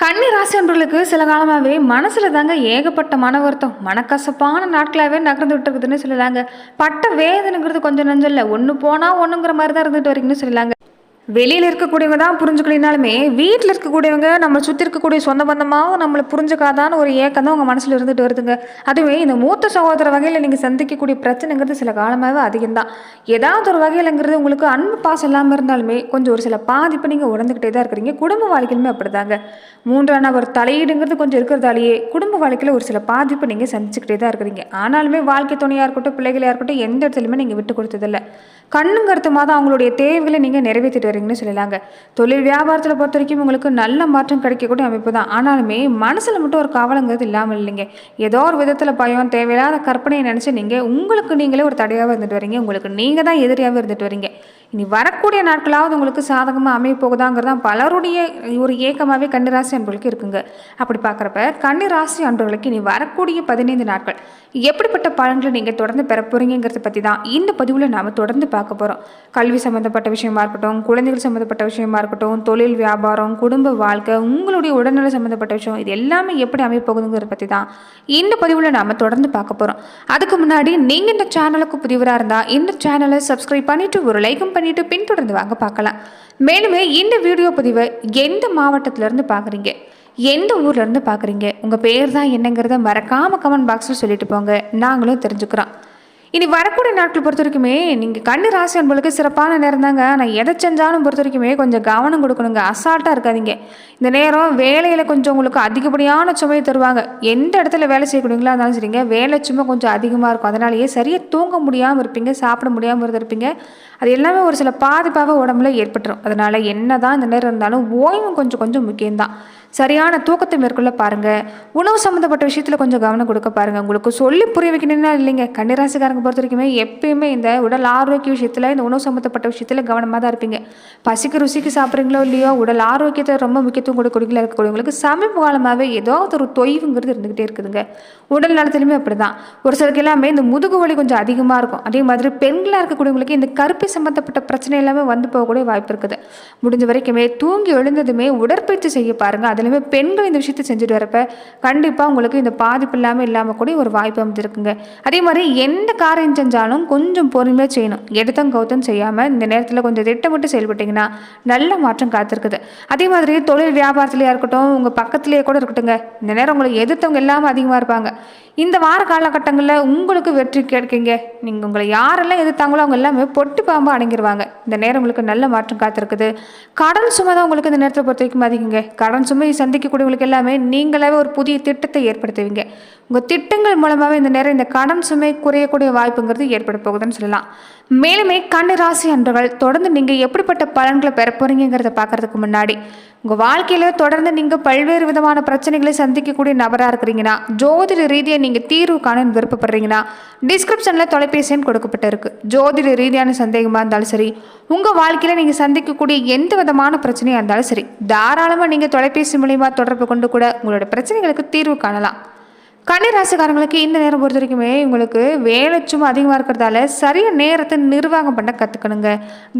கன்னி ராசி அன்பர்களுக்கு சில காலமாகவே மனசில் தாங்க ஏகப்பட்ட மன வருத்தம். மனக்கசப்பான நாட்களாகவே நகர்ந்துகிட்டு இருக்குதுன்னு சொல்லலாங்க பட்ட வேதனைங்கிறது கொஞ்சம் நஞ்சம் இல்லை. ஒன்று போனால் ஒன்றுங்கிற மாதிரி தான் இருந்துட்டு வரீங்கன்னு சொல்லலாங்க வெளியில் இருக்கக்கூடியவங்க தான் புரிஞ்சுக்கலினாலுமே வீட்டில் இருக்கக்கூடியவங்க நம்ம சுற்றி இருக்கக்கூடிய சொந்த பந்தமாக நம்மளை புரிஞ்சுக்காதான்னு ஒரு ஏக்கம் தான் உங்கள் மனசில் இருந்துட்டு வருதுங்க. அதுவே இந்த மூத்த சகோதர வகையில் நீங்கள் சந்திக்கக்கூடிய பிரச்சனைங்கிறது சில காலமாகவே அதிகம்தான். ஏதாவது ஒரு வகையிலங்கிறது உங்களுக்கு அன்பு பாசம் இல்லாமல் இருந்தாலுமே கொஞ்சம் ஒரு சில பாதிப்பு நீங்கள் உணர்ந்துக்கிட்டே தான் இருக்கிறீங்க. குடும்ப வாழ்க்கையிலுமே அப்படிதாங்க. மூன்றாம் நபர் தலையீடுங்கிறது கொஞ்சம் இருக்கிறதாலேயே குடும்ப வாழ்க்கையில் ஒரு சில பாதிப்பு நீங்கள் சந்திச்சுக்கிட்டே தான் இருக்கிறீங்க. ஆனாலுமே வாழ்க்கை துணையாக இருக்கட்டும் பிள்ளைகளாக இருக்கட்டும் எந்த இடத்துலையுமே நீங்கள் விட்டு கொடுத்ததில்லை. கண்ணும் தான் அவங்களுடைய தேவைகளை நீங்கள் நிறைவேற்றிட்டு வரீங்கன்னு சொல்லலாங்க தொழில் வியாபாரத்தில் பொறுத்த வரைக்கும் உங்களுக்கு நல்ல மாற்றம் கிடைக்கக்கூடிய அமைப்பு தான். ஆனாலுமே மனசில் மட்டும் ஒரு கவலைங்கிறது இல்லாமல் இல்லைங்க. ஏதோ ஒரு விதத்தில் பயம் தேவையில்லாத கற்பனையை நினச்சி நீங்கள் உங்களுக்கு நீங்களே ஒரு தடையாக இருந்துட்டு வரீங்க. உங்களுக்கு நீங்கள் தான் எதிரியாகவே இருந்துட்டு வரீங்க. இனி வரக்கூடிய நாட்களாவது உங்களுக்கு சாதகமாக அமைய போகுதாங்கிறது தான் பலருடைய ஒரு ஏக்கமாகவே கன்னிராசி அன்பர்களுக்கு இருக்குங்க. அப்படி பார்க்குறப்ப கன்னிராசி அன்பர்களுக்கு இனி வரக்கூடிய பதினைந்து நாட்கள் எப்படிப்பட்ட பலன்களை நீங்கள் தொடர்ந்து பெற போகிறீங்கிறத பற்றி தான் இந்த பதிவில் நாம் தொடர்ந்து பார்க்க போகிறோம் கல்வி சம்மந்தப்பட்ட விஷயமா இருக்கட்டும் குழந்தைகள் சம்மந்தப்பட்ட விஷயமா இருக்கட்டும் தொழில் வியாபாரம் குடும்ப வாழ்க்கை உங்களுடைய உடல்நல சம்மந்தப்பட்ட விஷயம் இது எல்லாமே எப்படி அமைய போகுதுங்கிறத பற்றி தான் இந்த பதிவில் நாம் தொடர்ந்து பார்க்க போகிறோம் அதுக்கு முன்னாடி நீங்கள் இந்த சேனலுக்கு புதிவராக இருந்தால் இந்த சேனலை சப்ஸ்கிரைப் பண்ணிவிட்டு ஒரு லைக்கும் பண்ணிவிட்டு பின்தொடர்ந்து வாங்க பார்க்கலாம். மேலுமே இந்த வீடியோ பதிவை எந்த மாவட்டத்திலேருந்து பார்க்குறீங்க? எந்த ஊர்லேருந்து பார்க்குறீங்க? உங்கள் பேர் தான் என்னங்கிறத மறக்காமல் கமெண்ட் பாக்ஸில் சொல்லிட்டு போங்க. நாங்களும் தெரிஞ்சுக்கிறோம். இனி வரக்கூடிய நாட்கள் பொறுத்த வரைக்குமே நீங்கள் கண்ணு ராசி அன்பளுக்கு சிறப்பான நேரம் தாங்க. ஆனால் எதை செஞ்சாலும் பொறுத்த வரைக்குமே கொஞ்சம் கவனம் கொடுக்கணுங்க. அசால்ட்டாக இருக்காதீங்க. இந்த நேரம் வேலையில் கொஞ்சம் உங்களுக்கு அதிகப்படியான சுமையை தருவாங்க. எந்த இடத்துல வேலை செய்யக்கூடியங்களா இருந்தாலும் சரிங்க. வேலை சுமை கொஞ்சம் அதிகமாக இருக்கும். அதனாலேயே சரியாக தூங்க முடியாமல் இருப்பீங்க. சாப்பிட முடியாமல் இருந்திருப்பீங்க. அது எல்லாமே ஒரு சில பாதிப்பாக உடம்புல ஏற்பட்டுரும். அதனால் என்ன தான் இந்த நேரம் இருந்தாலும் ஓய்வும் கொஞ்சம் கொஞ்சம் முக்கியம்தான். சரியான தூக்கத்தை மேற்கொள்ள பாருங்கள் உணவு சம்மந்தப்பட்ட விஷயத்தில் கொஞ்சம் கவனம் கொடுக்க பாருங்கள் உங்களுக்கு சொல்லி புரிய வைக்கணும்னா இல்லைங்க. கன்னிராசிக்காரங்க பொறுத்த வரைக்குமே எப்பயுமே இந்த உடல் ஆரோக்கிய விஷயத்தில் இந்த உணவு சம்மந்தப்பட்ட விஷயத்தில் கவனமாக தான் இருப்பீங்க. பசிக்கு ருசிக்கு சாப்பிட்றீங்களோ இல்லையோ உடல் ஆரோக்கியத்தை ரொம்ப முக்கியத்துவம் கொடுக்கக்கூடியங்களா இருக்கக்கூடியவங்களுக்கு சமீப காலமாகவே ஏதோ ஒரு தொய்வுங்கிறது இருந்துகிட்டே இருக்குதுங்க. உடல் நலத்திலுமே அப்படி தான் ஒரு சிலருக்கு எல்லாமே இந்த முதுகு வலி கொஞ்சம் அதிகமாக இருக்கும். அதே மாதிரி பெண்களாக இருக்கக்கூடியவங்களுக்கு இந்த கருப்பை சம்மந்தப்பட்ட பிரச்சனை எல்லாமே வந்து போகக்கூடிய வாய்ப்பு இருக்குது. முடிஞ்ச வரைக்குமே தூங்கி எழுந்ததுமே உடற்பயிற்சி செய்ய பாருங்கள் அதுலேயுமே பெண்கள் இந்த விஷயத்தை செஞ்சுட்டு வரப்ப கண்டிப்பாக உங்களுக்கு இந்த பாதிப்பு இல்லாமல் இல்லாமல் கூட ஒரு வாய்ப்பு அமைஞ்சிருக்குங்க. அதே மாதிரி எந்த காரியம் செஞ்சாலும் கொஞ்சம் பொறுமையாக செய்யணும். எடுத்தம் கௌத்தம் செய்யாமல் இந்த நேரத்தில் கொஞ்சம் திட்டமிட்டு செயல்பட்டிங்கன்னா நல்ல மாற்றம் காத்திருக்குது. அதே மாதிரி தொழில் வியாபாரத்துலையாக இருக்கட்டும் உங்கள் பக்கத்துலேயே கூட இருக்கட்டுங்க இந்த நேரம் உங்களை எதிர்த்தவங்க எல்லாமே அதிகமாக இருப்பாங்க. இந்த வார காலகட்டங்களில் உங்களுக்கு வெற்றி கிடைக்குங்க. நீங்கள் உங்களை யாரெல்லாம் எதிர்த்தாங்களோ அவங்க எல்லாமே பொட்டி பாம்பு அடங்கிடுவாங்க இந்த நேரம் உங்களுக்கு நல்ல மாற்றம் காத்திருக்குது. கடன் சுமை தான் உங்களுக்கு இந்த நேரத்தை பொறுத்த வரைக்கும் அதிகங்க கடன் சுமை சந்திக்கக்கூடியவங்களுக்கு எல்லாமே நீங்களாவே ஒரு புதிய திட்டத்தை ஏற்படுத்துவீங்க. உங்கள் திட்டங்கள் மூலமாகவே இந்த நேரம் இந்த கடன் சுமை குறையக்கூடிய வாய்ப்புங்கிறது ஏற்பட போகுதுன்னு சொல்லலாம். மேலுமே கண்ணு ராசி அன்பர்கள் தொடர்ந்து நீங்கள் எப்படிப்பட்ட பலன்களை பெற போகிறீங்கிறத பார்க்கறதுக்கு முன்னாடி உங்கள் வாழ்க்கையில் தொடர்ந்து நீங்கள் பல்வேறு விதமான பிரச்சனைகளை சந்திக்கக்கூடிய நபராக இருக்கிறீங்கன்னா ஜோதிட ரீதியாக நீங்கள் தீர்வு காண விருப்பப்படுறீங்கன்னா டிஸ்கிரிப்ஷனில் தொலைபேசின்னு கொடுக்கப்பட்டு கொடுக்கப்பட்டிருக்கு. ஜோதிட ரீதியான சந்தேகமாக இருந்தாலும் சரி உங்கள் வாழ்க்கையில் நீங்கள் சந்திக்கக்கூடிய எந்த விதமான பிரச்சனையாக இருந்தாலும் சரி தாராளமாக நீங்கள் தொலைபேசி மூலிமா தொடர்பு கொண்டு கூட உங்களோட பிரச்சனைகளுக்கு தீர்வு காணலாம். கன்னிராசிக்காரங்களுக்கு இந்த நேரம் பொறுத்த வரைக்குமே உங்களுக்கு வேலை சும்மா அதிகமாக இருக்கிறதால சரியாக நேரத்தை நிர்வாகம் பண்ண கற்றுக்கணுங்க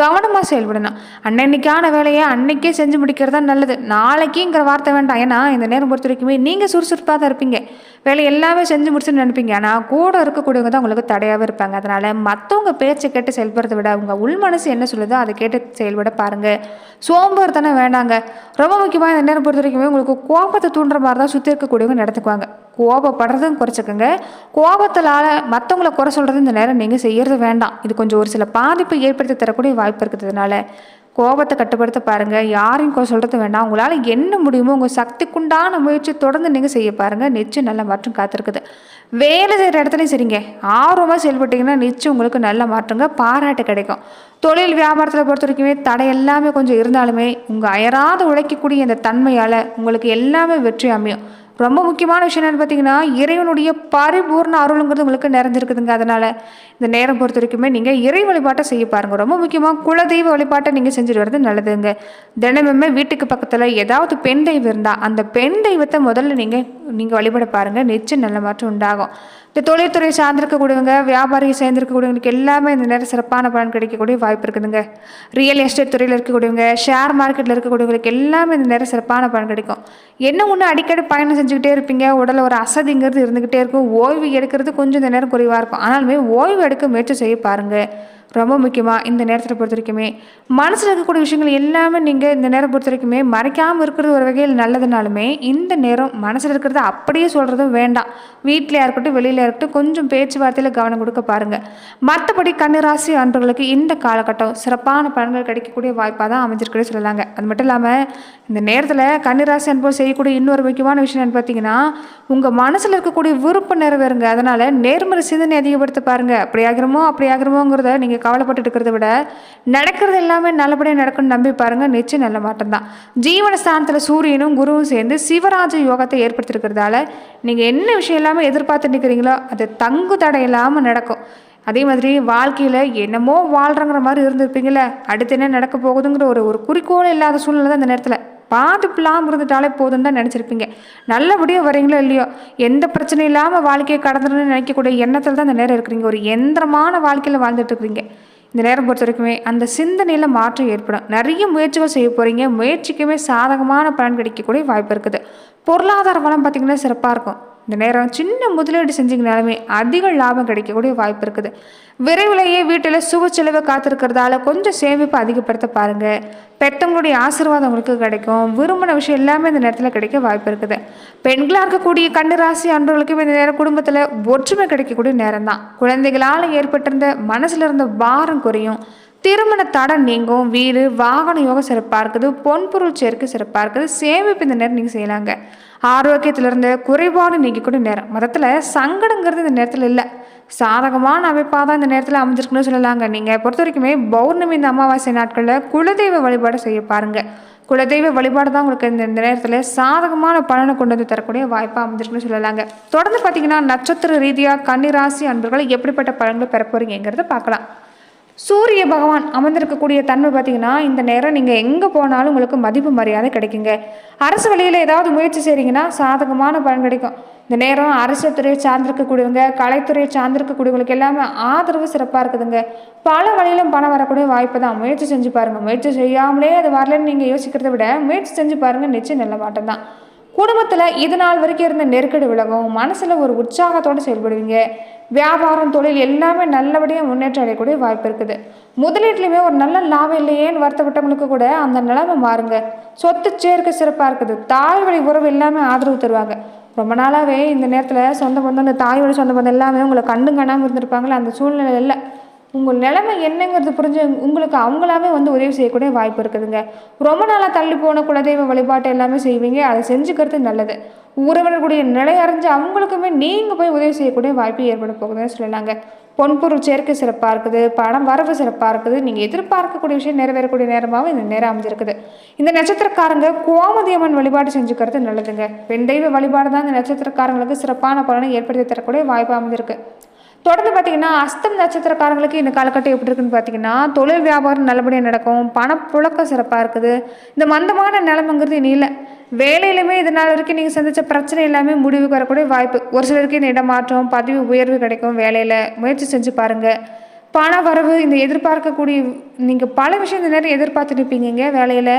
கவனமாக செயல்படணும். அன்னன்னைக்கான வேலையை அன்னைக்கே செஞ்சு முடிக்கிறது நல்லது. நாளைக்குங்கிற வார்த்தை வேண்டாம். ஏன்னா இந்த நேரம் பொறுத்த வரைக்குமே நீங்கள் சுறுசுறுப்பாக தான் இருப்பீங்க. வேலை எல்லாமே செஞ்சு முடிச்சுன்னு நினைப்பீங்க. ஆனால் கூட இருக்கக்கூடியவங்க தான் உங்களுக்கு தடையாகவே இருப்பாங்க. அதனால் மற்றவங்க பேச்சை கேட்டு செயல்படுறத விட உங்கள் உள் மனசு என்ன சொல்லுதோ அதை கேட்டு செயல்பட பாருங்கள் சோம்பேறு தானே வேண்டாங்க. ரொம்ப முக்கியமாக இந்த நேரம் பொறுத்த வரைக்குமே உங்களுக்கு கோபத்தை தூண்டுற மாதிரி தான் சுற்றி இருக்கக்கூடியவங்க நடத்துக்குவாங்க கோபப்படுறதும் குறைச்சிக்கோங்க. கோபத்தினால மற்றவங்கள குறை சொல்கிறது இந்த நேரம் நீங்கள் செய்கிறது வேண்டாம். இது கொஞ்சம் ஒரு சில பாதிப்பை ஏற்படுத்தி தரக்கூடிய வாய்ப்பு இருக்கிறதுனால கோபத்தை கட்டுப்படுத்த பாருங்கள் யாரையும் குறை சொல்கிறது வேண்டாம். உங்களால் என்ன முடியுமோ உங்கள் சக்திக்குண்டான முயற்சி தொடர்ந்து நீங்கள் செய்ய பாருங்கள் நிச்சயம் நல்ல மாற்றம் காத்திருக்குது. வேலை செய்கிற இடத்துலையும் சரிங்க. ஆர்வமாக செயல்பட்டிங்கன்னா நிச்சயம் உங்களுக்கு நல்ல மாற்றங்க பாராட்டு கிடைக்கும். தொழில் வியாபாரத்தில் பொறுத்த வரைக்குமே தடை எல்லாமே கொஞ்சம் இருந்தாலுமே உங்கள் அயராத உழைக்கக்கூடிய இந்த தன்மையால் உங்களுக்கு எல்லாமே வெற்றி அமையும். ரொம்ப முக்கியமான விஷயம் என்னென்னு பார்த்தீங்கன்னா இறைவனுடைய பரிபூர்ண அருளுங்கிறது உங்களுக்கு நிறைஞ்சிருக்குதுங்க. அதனால் இந்த நேரம் பொறுத்த வரைக்குமே நீங்கள் இறை வழிபாட்டை செய்ய பாருங்கள் ரொம்ப முக்கியமாக குலதெய்வ வழிபாட்டை நீங்கள் செஞ்சுட்டு வர்றது நல்லதுங்க. தினமுமே வீட்டுக்கு பக்கத்தில் ஏதாவது பெண் தெய்வம் இருந்தால் அந்த பெண் தெய்வத்தை முதல்ல நீங்கள் நீங்கள் வழிபட பாருங்கள் நிச்சயம் நல்ல மாற்றம் உண்டாகும். இந்த தொழில்துறை சார்ந்திருக்கக்கூடியவங்க வியாபாரி சேர்ந்திருக்கக்கூடியவங்களுக்கு எல்லாமே இந்த நேரம் சிறப்பான பலன் கிடைக்கக்கூடிய வாய்ப்பு இருக்குதுங்க. ரியல் எஸ்டேட் துறையில் இருக்கக்கூடியவங்க ஷேர் மார்க்கெட்டில் இருக்கக்கூடியவங்களுக்கு எல்லாமே இந்த நேரம் சிறப்பான பலன் கிடைக்கும். என்ன ஒன்று அடிக்கடி பயணம் செஞ்சுக்கிட்டே இருப்பீங்க? உடல் ஒரு அசதிங்கிறது இருந்துக்கிட்டே இருக்கும். ஓய்வு எடுக்கிறது கொஞ்சம் இந்த நேரம் குறைவாக இருக்கும். ஆனாலுமே ஓய்வு எடுக்க முயற்சி செய்ய பாருங்கள் ரொம்ப முக்கியமாக இந்த நேரத்தில் பொறுத்த வரைக்குமே. மனசில் இருக்கக்கூடிய விஷயங்கள் எல்லாமே நீங்கள் இந்த நேரம் பொறுத்த வரைக்குமே மறைக்காமல் இருக்கிறது ஒரு வகையில் நல்லதுனாலுமே இந்த நேரம் மனசில் இருக்கிறத அப்படியே சொல்கிறதும் வேண்டாம். வீட்டிலையா இருக்கட்டும் வெளியில இருக்கட்டும் கொஞ்சம் பேச்சுவார்த்தையில் கவனம் கொடுக்க பாருங்கள் மற்றபடி கன்னிராசி அன்பர்களுக்கு இந்த காலகட்டம் சிறப்பான பலன்கள் கிடைக்கக்கூடிய வாய்ப்பாக தான் அமைஞ்சிருக்கவே சொல்லலாங்க. அது மட்டும் இல்லாமல் இந்த நேரத்தில் கன்னிராசி அன்பர்கள் செய்யக்கூடிய இன்னொரு முக்கியமான விஷயம் என்னன்னு பார்த்தீங்கன்னா உங்கள் மனசில் இருக்கக்கூடிய விருப்பம் நிறைவேறுங்க. அதனால் நேர்மறை சிந்தனை அதிகப்படுத்த பாருங்கள் அப்படி ஆகிறமோ அப்படி ஆகிறமோங்கிறத நீங்கள் கவலைப்பட்டுட்டு இருக்கிறத விட நடக்கிறது எல்லாமே நல்லபடியாக நடக்கும்னு நம்பி பாருங்கள் நிச்சயம் நல்ல மாட்டம்தான் தான். ஜீவனஸ்தானத்தில் சூரியனும் குருவும் சேர்ந்து சிவராஜ யோகத்தை ஏற்படுத்தியிருக்கிறதால நீங்கள் என்ன விஷயம் எல்லாமே எதிர்பார்த்து நிற்கிறீங்களோ அது தங்கு தடை இல்லாமல் நடக்கும். அதே மாதிரி வாழ்க்கையில் என்னமோ வாழ்கிறங்கிற மாதிரி இருந்திருப்பீங்களே அடுத்து என்ன நடக்க போகுதுங்கிற ஒரு ஒரு குறிக்கோள் இல்லாத சூழ்நிலை தான் இந்த நேரத்தில். பாதிப்பில்லாமல் இருந்துட்டாலே போதும் தான் நினச்சிருப்பீங்க. நல்லபடியாக வரீங்களோ இல்லையோ எந்த பிரச்சனையும் இல்லாமல் வாழ்க்கையை கடந்துடணும்னு நினைக்கக்கூடிய எண்ணத்தில் தான் இந்த நேரம் இருக்கிறீங்க. ஒரு எந்திரமான வாழ்க்கையில் வாழ்ந்துட்டு இருக்கிறீங்க. இந்த நேரம் பொறுத்த வரைக்குமே அந்த சிந்தனையில் மாற்றம் ஏற்படும். நிறைய முயற்சிகள் செய்ய போகிறீங்க முயற்சிக்குமே சாதகமான பலன் கிடைக்கக்கூடிய வாய்ப்பு இருக்குது. பொருளாதார வளம் பார்த்திங்கன்னா சிறப்பாக இருக்கும். இந்த நேரம் சின்ன முதலீடு செஞ்சீங்கனாலுமே அதிக லாபம் கிடைக்கக்கூடிய வாய்ப்பு இருக்குது. விரைவிலேயே வீட்டில் சுப செலவு காத்திருக்கிறதால கொஞ்சம் சேமிப்பு அதிகப்படுத்த பாருங்கள் பெற்றவங்களுடைய ஆசீர்வாதம் உங்களுக்கு கிடைக்கும். விரும்பின விஷயம் எல்லாமே இந்த நேரத்தில் கிடைக்க வாய்ப்பு இருக்குது. பெண்களாக இருக்கக்கூடிய கன்னிராசி அன்பர்களுக்கும் இந்த நேரம் குடும்பத்தில் ஒற்றுமை கிடைக்கக்கூடிய நேரம் தான் குழந்தைகளால் ஏற்பட்டிருந்த மனசில் இருந்த பாரம் குறையும். திருமண தடை நீங்கும் வீடு வாகன யோகம் சிறப்பாக இருக்குது பொன்பொருள் சேர்க்கை சிறப்பாக இருக்குது சேமிப்பு இந்த நேரம் நீங்கள் செய்யலாங்க. ஆரோக்கியத்திலிருந்து குறைபாடு நீக்கக்கூடிய நேரம். மதத்தில் சங்கடங்கிறது இந்த நேரத்தில் இல்லை. சாதகமான அமைப்பாக தான் இந்த நேரத்தில் அமைஞ்சிருக்குன்னு சொல்லலாங்க. நீங்கள் பொறுத்த வரைக்குமே பௌர்ணமி இந்த அமாவாசை நாட்களில் குலதெய்வ வழிபாடு செய்ய பாருங்கள் குலதெய்வ வழிபாடு தான் உங்களுக்கு இந்த இந்த நேரத்தில் சாதகமான பலனை கொண்டு வந்து தரக்கூடிய வாய்ப்பாக அமைஞ்சிருக்குன்னு சொல்லலாங்க. தொடர்ந்து பார்த்தீங்கன்னா நட்சத்திர ரீதியாக கன்னிராசி அன்பர்கள் எப்படிப்பட்ட பலன்களை பெற போகிறீங்கிறத பார்க்கலாம் சூரிய பகவான் அமர்ந்திருக்கக்கூடிய தன்மை பார்த்தீங்கன்னா இந்த நேரம் நீங்கள் எங்கே போனாலும் உங்களுக்கு மதிப்பு மரியாதை கிடைக்குங்க. அரசு வழியில் ஏதாவது முயற்சி செய்கிறீங்கன்னா சாதகமான பலன் கிடைக்கும். இந்த நேரம் அரசியல் துறையை சார்ந்திருக்கக்கூடியவங்க கலைத்துறையை சார்ந்திருக்கக்கூடியவங்களுக்கு எல்லாமே ஆதரவு சிறப்பாக இருக்குதுங்க. பல வழியிலும் பணம் வரக்கூடிய வாய்ப்பு தான். முயற்சி செஞ்சு பாருங்கள் முயற்சி செய்யாமலே அது வரலன்னு நீங்கள் யோசிக்கிறத விட முயற்சி செஞ்சு பாருங்கள் நிச்சயம் நல்ல மாட்டம் தான். குடும்பத்தில் இது நாள் வரைக்கும் இருந்த நெருக்கடி விலகும். மனசில் ஒரு உற்சாகத்தோடு செயல்படுவீங்க. வியாபாரம் தொழில் எல்லாமே நல்லபடியாக முன்னேற்றம் அடையக்கூடிய வாய்ப்பு இருக்குது. முதலீட்லையுமே ஒரு நல்ல லாபம் இல்லையேன்னு வருத்தப்பட்டவங்களுக்கு கூட அந்த நிலைமை மாறுங்க. சொத்து சேர்க்கை சிறப்பாக இருக்குது. தாய் வழி உறவு எல்லாமே ஆதரவு தருவாங்க. ரொம்ப நாளாகவே இந்த நேரத்தில் சொந்த பந்தம் இந்த தாய் வழி சொந்த பந்தம் எல்லாமே உங்களை கண்டு காணாமல் இருந்திருப்பாங்களே அந்த சூழ்நிலை இல்லை. உங்கள் நிலைமை என்னங்கிறது புரிஞ்சு உங்களுக்கு அவங்களாவே வந்து உதவி செய்யக்கூடிய வாய்ப்பு இருக்குதுங்க. ரொம்ப நாளாக தள்ளி போன குலதெய்வ வழிபாட்டு எல்லாமே செய்வீங்க. அதை செஞ்சுக்கிறது நல்லது. உறவினர்களுடைய நிலை அறிஞ்சு அவங்களுக்குமே நீங்கள் போய் உதவி செய்யக்கூடிய வாய்ப்பு ஏற்பட போகுதுன்னு சொல்லலாங்க. பொன்பொருள் சேர்க்கை சிறப்பாக இருக்குது. பணம் வரவு சிறப்பாக இருக்குது. நீங்கள் எதிர்பார்க்கக்கூடிய விஷயம் நிறைவேறக்கூடிய நேரமாகவும் இந்த நேரம் அமைஞ்சிருக்குது. இந்த நட்சத்திரக்காரங்க கோமதி அம்மன் வழிபாடு செஞ்சுக்கிறது நல்லதுங்க. பெண் தெய்வ வழிபாடு தான் இந்த நட்சத்திரக்காரங்களுக்கு சிறப்பான பலனை ஏற்படுத்தி தரக்கூடிய வாய்ப்பு அமைஞ்சிருக்கு. தொடர்ந்து பார்த்தீங்கன்னா அஸ்தம் நட்சத்திரக்காரங்களுக்கு இந்த காலகட்டம் எப்படி இருக்குன்னு பார்த்தீங்கன்னா தொழில் வியாபாரம் நல்லபடியாக நடக்கும் பணப்புழக்கம் சிறப்பாக இருக்குது. இந்த மந்தமான நிலமங்கிறது இனி இல்லை. வேலையிலுமே இது நாள் வரைக்கும் நீங்கள் சந்தித்த பிரச்சனை எல்லாமே முடிவுக்கு வரக்கூடிய வாய்ப்பு. ஒரு சிலருக்கு இந்த இடமாற்றம் பதவி உயர்வு கிடைக்கும் வேலையில். முயற்சி செஞ்சு பாருங்கள் பண வரவு இந்த எதிர்பார்க்கக்கூடிய நீங்கள் பல விஷயம் இந்த நேரம் எதிர்பார்த்துருப்பீங்க வேலையில்.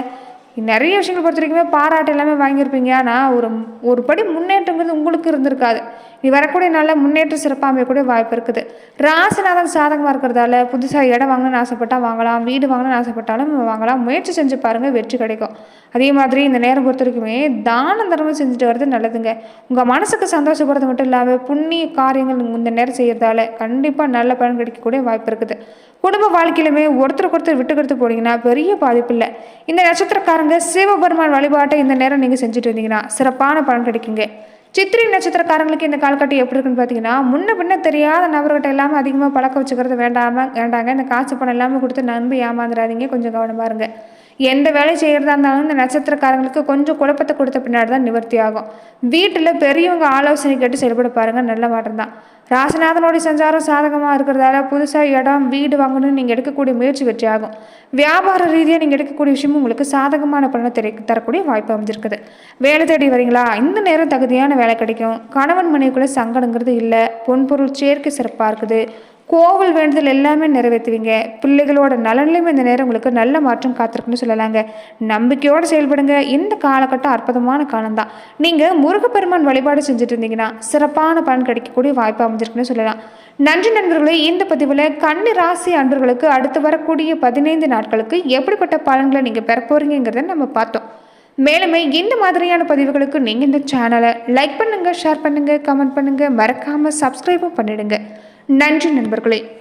நிறைய விஷயங்கள் பொறுத்த வரைக்குமே பாராட்டு எல்லாமே வாங்கியிருப்பீங்க. ஆனால் ஒரு ஒரு படி முன்னேற்றங்கிறது உங்களுக்கு இருந்திருக்காது. நீ வரக்கூடிய நல்ல முன்னேற்ற சிறப்பாக அமையக்கூடிய வாய்ப்பு இருக்குது. ராசிநாதன் சாதகமாக இருக்கிறதால புதுசாக இடம் வாங்கணும்னு ஆசைப்பட்டால் வாங்கலாம் வீடு வாங்கணும்னு ஆசைப்பட்டாலும் வாங்கலாம். முயற்சி செஞ்சு பாருங்கள் வெற்றி கிடைக்கும். அதே மாதிரி இந்த நேரம் பொறுத்த வரைக்குமே தான தர்மம் செஞ்சுட்டு வர்றது நல்லதுங்க. உங்கள் மனசுக்கு சந்தோஷப்படுறது மட்டும் இல்லாமல் புண்ணிய காரியங்கள் இந்த நேரம் செய்கிறதால கண்டிப்பாக நல்ல பலன் கிடைக்கக்கூடிய வாய்ப்பு இருக்குது. குடும்ப வாழ்க்கையிலுமே ஒருத்தருக்கு ஒருத்தர் விட்டு கொடுத்து போனீங்கன்னா பெரிய பாதிப்பு இல்லை. இந்த நட்சத்திரக்காரங்க சிவபெருமான் வழிபாட்டை இந்த நேரம் நீங்கள் செஞ்சுட்டு இருந்தீங்கன்னா சிறப்பான பலன் கிடைக்குங்க. சித்திரை நட்சத்திரக்காரங்களுக்கு இந்த காலகட்டம் எப்படி இருக்குன்னு பார்த்தீங்கன்னா முன்ன பின்ன தெரியாத நபர்கிட்ட எல்லாமே அதிகமாக பழக்க வச்சுக்கிறது வேண்டாமல் வேண்டாங்க. இந்த காசு பணம் எல்லாமே கொடுத்து நம்பி ஏமாந்துடாதீங்க கொஞ்சம் கவனமாக இருங்க. எந்த வேலை செய்கிறதா இருந்தாலும் இந்த நட்சத்திரக்காரங்களுக்கு கொஞ்சம் குழப்பத்தை கொடுத்த பின்னாடி தான் நிவர்த்தி ஆகும். வீட்டில் பெரியவங்க ஆலோசனை கேட்டு செயல்பட பாருங்கள் நல்ல மாற்றம் தான். ராசிநாதனுடைய சஞ்சாரம் சாதகமாக இருக்கிறதால புதுசாக இடம் வீடு வாங்கணும்னு நீங்கள் எடுக்கக்கூடிய முயற்சி வெற்றி ஆகும் வியாபார ரீதியாக நீங்கள் எடுக்கக்கூடிய விஷயமும் உங்களுக்கு சாதகமான பலனை தெரி தரக்கூடிய வாய்ப்பு அமைஞ்சிருக்குது. வேலை தேடி வரீங்களா? இந்த நேரம் தகுதியான வேலை கிடைக்கும். கணவன் மனைவிக்குள்ளே சங்கடங்கிறது இல்லை. பொன்பொருள் சேர்க்கை சிறப்பாக இருக்குது. கோவில் வேண்டுதல் எல்லாமே நிறைவேற்றுவீங்க. பிள்ளைகளோட நலன்லையும் இந்த நேரம் உங்களுக்கு நல்ல மாற்றம் காத்திருக்குன்னு சொல்லலாங்க. நம்பிக்கையோடு செயல்படுங்க. இந்த காலகட்டம் அற்புதமான காலம்தான். நீங்கள் முருகப்பெருமான் வழிபாடு செஞ்சுட்டு இருந்தீங்கன்னா சிறப்பான பலன் கிடைக்கக்கூடிய வாய்ப்பு அமைஞ்சிருக்குன்னு சொல்லலாம். நன்றி நண்பர்களே இந்த பதிவில் கன்னி ராசி அன்பர்களுக்கு அடுத்து வரக்கூடிய பதினைந்து நாட்களுக்கு எப்படிப்பட்ட பலன்களை நீங்கள் பெற போகிறீங்கிறத நம்ம பார்த்தோம். மேலுமே இந்த மாதிரியான பதிவுகளுக்கு நீங்கள் இந்த சேனலை லைக் பண்ணுங்கள் ஷேர் பண்ணுங்கள் கமெண்ட் பண்ணுங்கள் மறக்காமல் சப்ஸ்கிரைபும் பண்ணிடுங்க. நன்றி நண்பர்களே.